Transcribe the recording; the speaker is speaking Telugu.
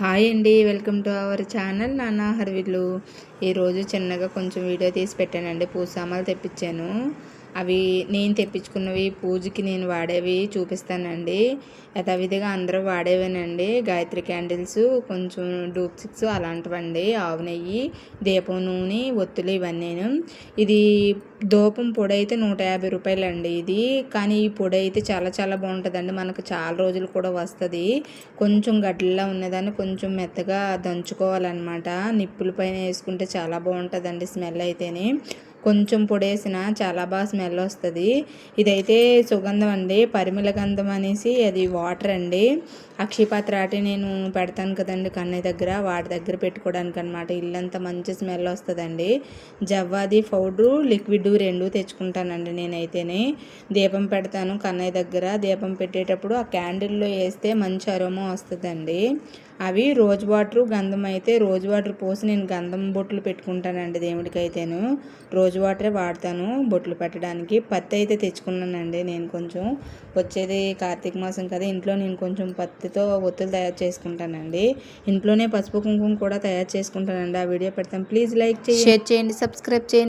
హాయ్ అండి వెల్కమ్ టు అవర్ ఛానల్ నాన్న హర్విల్లు ఈరోజు చిన్నగా కొంచెం వీడియో తీసి పెట్టానండి పూజ సామాన్లు తెప్పించాను. అవి నేను తెప్పించుకున్నవి పూజకి నేను వాడేవి చూపిస్తానండి. యథావిధిగా అందరూ వాడేవేనండి. గాయత్రి క్యాండిల్స్ కొంచెం డూప్ సిక్స్ అలాంటివండి ఆవు నెయ్యి దీపం నూనె ఒత్తులు ఇవన్నీ ఇది దూపం పొడి అయితే నూట యాభై రూపాయలండి ఇది. కానీ ఈ పొడి అయితే చాలా చాలా బాగుంటుందండి. మనకు చాలా రోజులు కూడా వస్తుంది. కొంచెం గడ్డలా ఉన్నదాన్ని కొంచెం మెత్తగా దంచుకోవాలన్నమాట. నిప్పుల పైన వేసుకుంటే చాలా బాగుంటుందండి స్మెల్ అయితేనే. కొంచెం పొడేసిన చాలా బాగా స్మెల్ వస్తుంది. ఇదైతే సుగంధం అండి. పరిమళ గంధం అనేసి అది వాటర్ అండి. అక్షయపాత్ర ఆటి నేను పెడతాను కదండి కన్నయ్య దగ్గర. వాటి దగ్గర పెట్టుకోవడానికి అనమాట ఇల్లంతా మంచి స్మెల్ వస్తుందండి. జవ్వాది పౌడరు లిక్విడ్ రెండు తెచ్చుకుంటానండి నేనైతేనే. దీపం పెడతాను కన్నయ్య దగ్గర. దీపం పెట్టేటప్పుడు ఆ క్యాండిల్లో వేస్తే మంచి అరోమా వస్తుందండి. అవి రోజ్ వాటర్ గంధం అయితే రోజ్ వాటర్ పోసి నేను గంధం బొట్లు పెట్టుకుంటానండి దేవుడికైతేను. అయితేను రోజ్ వాటరే వాడతాను బొట్లు పెట్టడానికి. పత్తి అయితే తెచ్చుకున్నానండి నేను కొంచెం. వచ్చేది కార్తీక మాసం కదా ఇంట్లో నేను కొంచెం పత్తితో ఒత్తులు తయారు చేసుకుంటానండి. ఇంట్లోనే పసుపు కుంకుమ కూడా తయారు చేసుకుంటానండి. ఆ వీడియో పెడతాను. ప్లీజ్ లైక్ చేయండి. షేర్ చేయండి సబ్స్క్రైబ్ చేయండి.